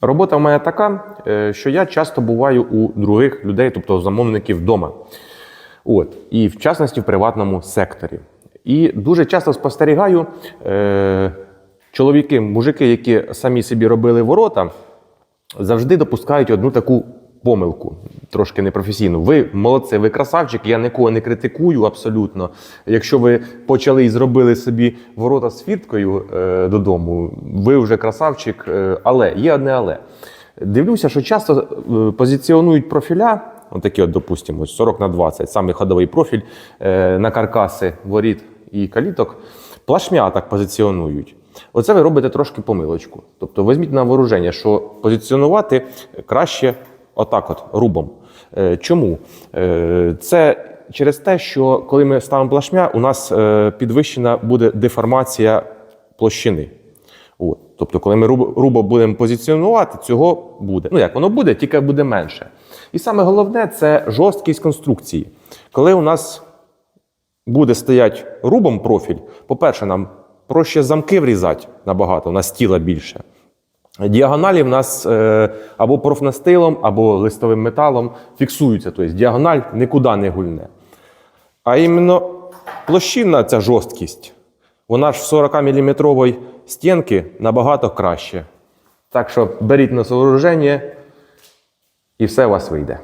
Робота в мене така, е, що я часто буваю у других людей, тобто замовників вдома. От, і в частності в приватному секторі. І дуже часто спостерігаю е, чоловіки, мужики, які самі собі робили ворота, завжди допускають одну таку помилку, трошки непрофесійну. Ви молодці, ви красавчик, я нікого не критикую абсолютно. Якщо ви почали і зробили собі ворота з фірткою е, додому, ви вже красавчик, е, але є одне але. Дивлюся, що часто е, позиціонують профіля, отакі, от, допустимо, 40 на 20, самий ходовий профіль е, на каркаси воріт і каліток, плашмя так позиціонують. Оце ви робите трошки помилочку. Тобто візьміть на вооруження, що позиціонувати краще отак, от, рубом. Е, Чому? Е, Це через те, що коли ми ставимо плашмя, у нас е, підвищена буде деформація площини. От. Тобто, коли ми рубо, будемо позиціонувати, цього буде. Ну як воно буде, тільки буде менше. І саме головне це жорсткість конструкції. Коли у нас буде стоять рубом профіль, по-перше, нам проще замки врізати набагато, у нас тіла більше. Діагоналі в нас е, або профнастилом, або листовим металом фіксуються, тобто діагональ нікуди не гульне. А іменно площинна ця жорсткість, вона ж в 40-мм стінки набагато краще. Так що беріть на сооруження і все у вас вийде.